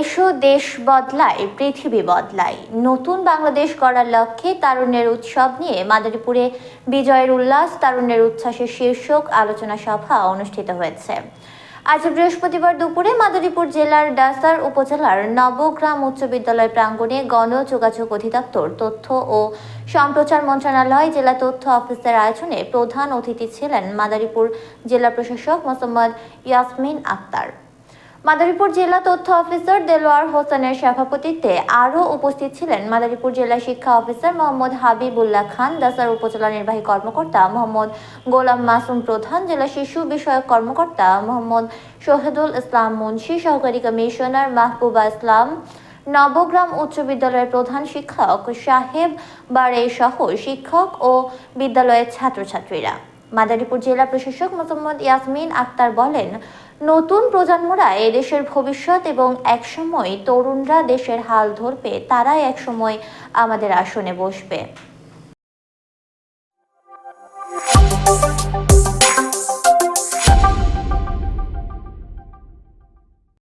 এসো দেশ বদলায়, পৃথিবী বদলায়। নতুন বাংলাদেশ গড়ার লক্ষ্যে তারুণ্যের উৎসব নিয়ে মাদারীপুরে বিজয়ের উল্লাস, তারুণ্যের উচ্ছ্বাসের শীর্ষক আলোচনা সভা অনুষ্ঠিত হয়েছে। আজ বৃহস্পতিবার দুপুরে মাদারীপুর জেলার ডাসার উপজেলার নবগ্রাম উচ্চ বিদ্যালয় প্রাঙ্গণে গণযোগাযোগ অধিদপ্তর তথ্য ও সম্প্রচার মন্ত্রণালয় জেলা তথ্য অফিসের আয়োজনে প্রধান অতিথি ছিলেন মাদারীপুর জেলা প্রশাসক মোহাম্মদ ইয়াসমিন আক্তার। মাদারীপুর জেলা তথ্য অফিসার দেলোয়ার হোসেনের সভাপতিত্বে আরও উপস্থিত ছিলেন মাদারীপুর জেলা শিক্ষা অফিসার মোহাম্মদ হাবিবুল্লাহ খান, দাসার উপজেলা নির্বাহী কর্মকর্তা মোহাম্মদ গোলাম মাসুম প্রধান, জেলা শিশু বিষয়ক কর্মকর্তা মোহাম্মদ শহীদুল ইসলাম মুন্সি, সহকারী কমিশনার মাহবুবা ইসলাম, নবগ্রাম উচ্চ বিদ্যালয়ের প্রধান শিক্ষক সাহেব বারে সহ শিক্ষক ও বিদ্যালয়ের ছাত্রছাত্রীরা। মাদারীপুর জেলা প্রশাসক মোহাম্মদ ইয়াসমিন আক্তার বলেন, নতুন প্রজন্মরা এদেশের ভবিষ্যৎ এবং একসময় তরুণরা দেশের হাল ধরবে, তারাই একসময় আমাদের আসনে বসবে।